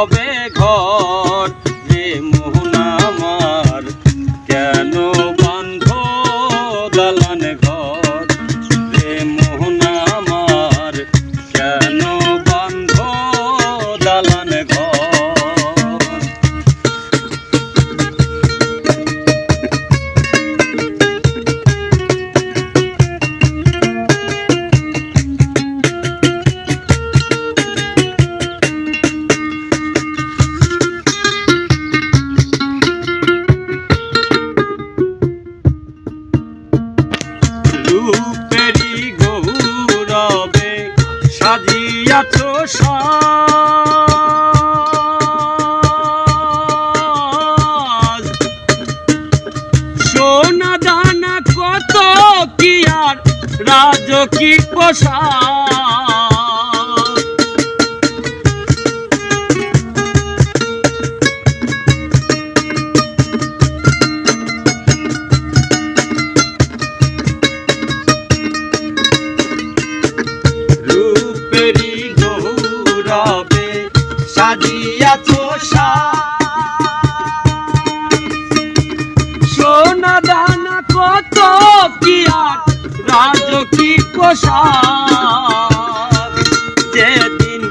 হবে ঘর যে মোহন আমার। কেন বান্ধ দালান ঘর? এত সাজ। সোনা দানা কত কি আর রাজকী পোশাক। খাজানা কত কি আর যেদিন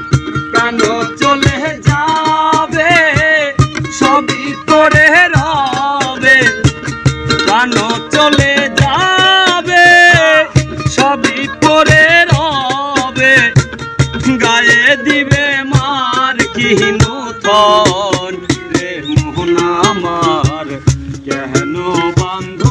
চলে যাবে, সবই করে রবে। চলে যাবে, সবই করে রবে। গায়ে দিবে মার কি নূতন cuando